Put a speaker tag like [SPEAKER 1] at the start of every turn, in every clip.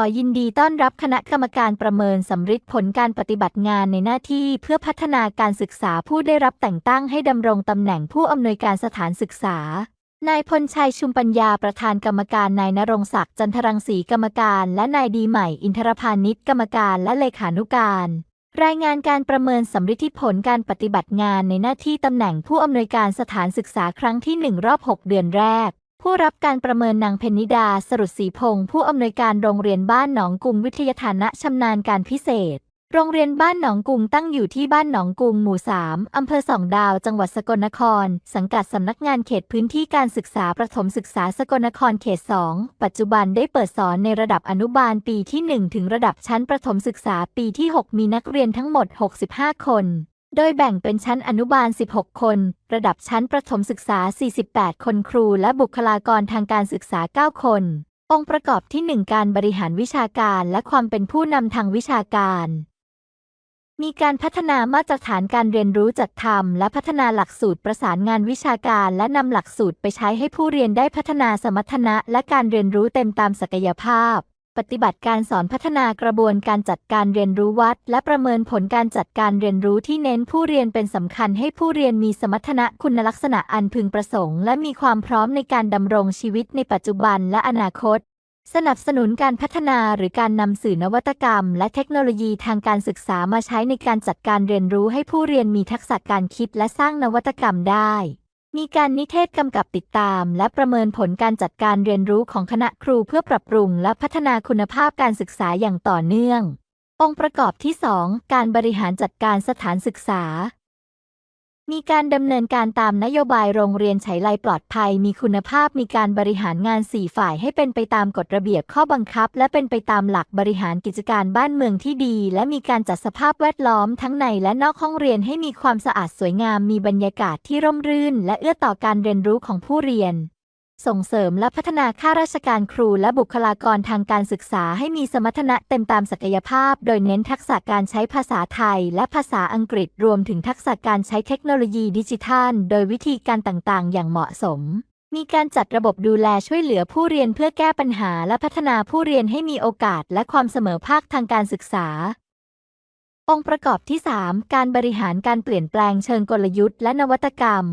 [SPEAKER 1] ขอยินดีต้อนรับคณะกรรมการประเมินสำริดผลการปฏิบัติงานในหน้าที่เพื่อพัฒนาการศึกษาผู้ได้รับแต่งตั้งให้ดำรงตำแหน่งผู้อำนวยการสถานศึกษา นายพลชัยชุมปัญญาประธานกรรมการ นายนรงศักดิ์จันทรังสีกรรมการ และนายดีใหม่ อินทรพานิชกรรมการและเลขานุการ รายงานการประเมินสำริดผลการปฏิบัติงานในหน้าที่ตำแหน่งผู้อำนวยการสถานศึกษาครั้งที่ 1 รอบ 6 เดือนแรก ผู้รับการประเมินนางเพนนิดาสรุปศรีพงศ์ผู้อำนวยการโรงเรียนบ้านหนองกุงวิทยาฐานะชำนาญการพิเศษ โรงเรียนบ้านหนองกุงตั้งอยู่ที่บ้านหนองกุงหมู่ 3 อำเภอสองดาว จังหวัดสกลนคร สังกัดสำนักงานเขตพื้นที่การศึกษาประถมศึกษาสกลนครเขต 2 ปัจจุบันได้เปิดสอนในระดับอนุบาลปีที่ 1 ถึงระดับชั้นประถมศึกษาปีที่ 6 มีนักเรียนทั้งหมด 65 คน โดยแบ่งเป็นชั้นอนุบาล 16 คน ระดับชั้นประถมศึกษา 48 คนครู และบุคลากรทางการศึกษา 9 คน องค์ประกอบที่ 1 การบริหารวิชาการและความเป็นผู้นำทางวิชาการ มีการพัฒนามาตรฐานการเรียนรู้จัดทำและพัฒนาหลักสูตรประสานงานวิชาการและนำหลักสูตรไปใช้ให้ผู้เรียนได้พัฒนาสมรรถนะและการเรียนรู้เต็มตามศักยภาพ ปฏิบัติการสอนพัฒนากระบวนการจัดการเรียนรู้วัด และประเมินผลการจัดการเรียนรู้ที่เน้นผู้เรียนเป็นสำคัญให้ผู้เรียนมีสมรรถนะคุณลักษณะอันพึงประสงค์ และมีความพร้อมในการดำรงชีวิตในปัจจุบันและอนาคต สนับสนุนการพัฒนาหรือการนำสื่อนวัตกรรม และเทคโนโลยีทางการศึกษามาใช้ในการจัดการเรียนรู้ให้ผู้เรียนมีทักษะการคิดและสร้างนวัตกรรมได้ มีการนิเทศกำกับติดตาม และประเมินผลการจัดการเรียนรู้ของคณะครูเพื่อปรับปรุง และพัฒนาคุณภาพการศึกษาอย่างต่อเนื่อง องค์ประกอบที่ 2 การบริหารจัดการสถานศึกษา มีการดำเนินการตามนโยบายโรงเรียนไฉไลปลอดภัย มีคุณภาพมีการบริหารงาน 4 ฝ่ายให้เป็นไปตามกฎระเบียบข้อบังคับ และเป็นไปตามหลักบริหารกิจการบ้านเมืองที่ดี และมีการจัดสภาพแวดล้อมทั้งในและนอกห้องเรียนให้มีความสะอาดสวยงาม มีบรรยากาศที่ร่มรื่น และเอื้อต่อการเรียนรู้ของผู้เรียน ส่งเสริมและพัฒนาข้าราชการครูและบุคลากรทางการศึกษาให้มีสมรรถนะเต็มตามศักยภาพ โดยเน้นทักษะการใช้ภาษาไทยและภาษาอังกฤษรวมถึงทักษะการใช้เทคโนโลยีดิจิทัล โดยวิธีการต่างๆ อย่างเหมาะสม มีการจัดระบบดูแลช่วยเหลือผู้เรียนเพื่อแก้ปัญหาและพัฒนาผู้เรียนให้มีโอกาสและความเสมอภาคทางการศึกษา องค์ประกอบที่ 3 การบริหารการเปลี่ยนแปลงเชิงกลยุทธ์และนวัตกรรม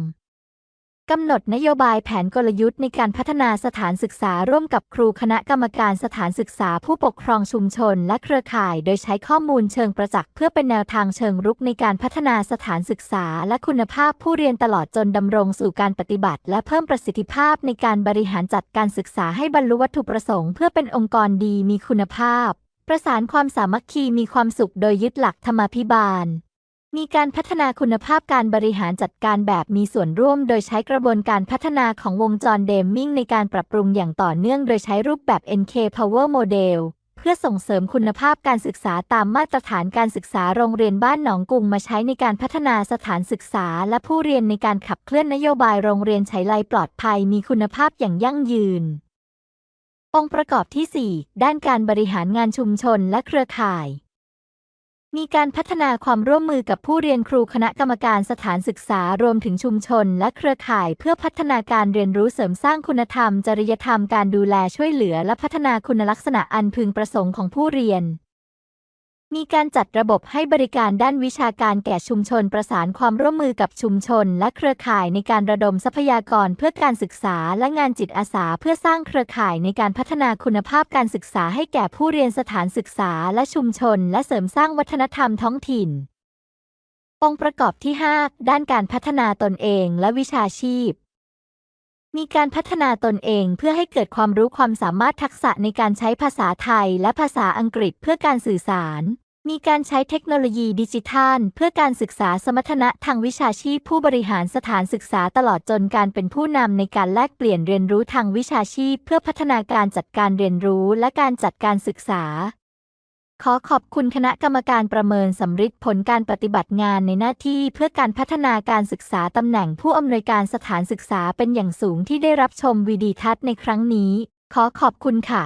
[SPEAKER 1] กำหนดนโยบายแผนกลยุทธ์ในการพัฒนาสถานศึกษาร่วมกับครูคณะกรรมการสถานศึกษาผู้ปกครองชุมชนและเครือข่าย โดยใช้ข้อมูลเชิงประจักษ์เพื่อเป็นแนวทางเชิงรุกในการพัฒนาสถานศึกษา และคุณภาพผู้เรียนตลอดจนดำรงสู่การปฏิบัติ และเพิ่มประสิทธิภาพในการบริหารจัดการศึกษาให้บรรลุวัตถุประสงค์เพื่อเป็นองค์กรดีมีคุณภาพ ประสานความสามัคคีมีความสุขโดยยึดหลักธรรมาภิบาล มีการพัฒนาคุณภาพการบริหารจัดการแบบมีส่วนร่วม โดยใช้กระบวนการพัฒนาของวงจรเดมมิ่งในการปรับปรุงอย่างต่อเนื่อง โดยใช้รูปแบบ NK Power Model เพื่อส่งเสริมคุณภาพการศึกษาตามมาตรฐานการศึกษาโรงเรียนบ้านหนองกุงมาใช้ในการพัฒนาสถานศึกษา และผู้เรียนในการขับเคลื่อนนโยบายโรงเรียนไฉไลปลอดภัยมีคุณภาพอย่างยั่งยืน องค์ประกอบที่ 4 ด้านการบริหารงานชุมชนและเครือข่าย มีการพัฒนาความร่วมมือกับผู้เรียนครูคณะกรรมการสถานศึกษารวมถึงชุมชนและเครือข่ายเพื่อพัฒนาการเรียนรู้เสริมสร้างคุณธรรม จริยธรรมการดูแลช่วยเหลือและพัฒนาคุณลักษณะอันพึงประสงค์ของผู้เรียน มีการจัดระบบให้บริการด้านวิชาการแก่ชุมชนประสานความร่วมมือกับชุมชน และเครือข่ายในการระดมทรัพยากรเพื่อการศึกษาและงานจิตอาสาเพื่อสร้างเครือข่ายในการพัฒนาคุณภาพการศึกษาให้แก่ผู้เรียนสถานศึกษาและชุมชน และเสริมสร้างวัฒนธรรมท้องถิ่น องค์ประกอบที่ 5 ด้านการพัฒนาตนเองและวิชาชีพมีการพัฒนาตนเองเพื่อให้เกิดความรู้ความสามารถทักษะในการใช้ภาษาไทยและภาษาอังกฤษเพื่อการสื่อสาร มีการใช้เทคโนโลยีดิจิทัล เพื่อการศึกษาสมรรถนะทางวิชาชีพผู้บริหารสถานศึกษาตลอดจนการเป็นผู้นำในการแลกเปลี่ยนเรียนรู้ทางวิชาชีพ เพื่อพัฒนาการจัดการเรียนรู้และการจัดการศึกษา ขอขอบคุณคณะกรรมการประเมินสำริดผลการปฏิบัติงานในหน้าที่เพื่อการพัฒนาการศึกษาตำแหน่งผู้อำนวยการสถานศึกษาเป็นอย่างสูงที่ได้รับชมวิดีทัศน์ในครั้งนี้ ขอขอบคุณค่ะ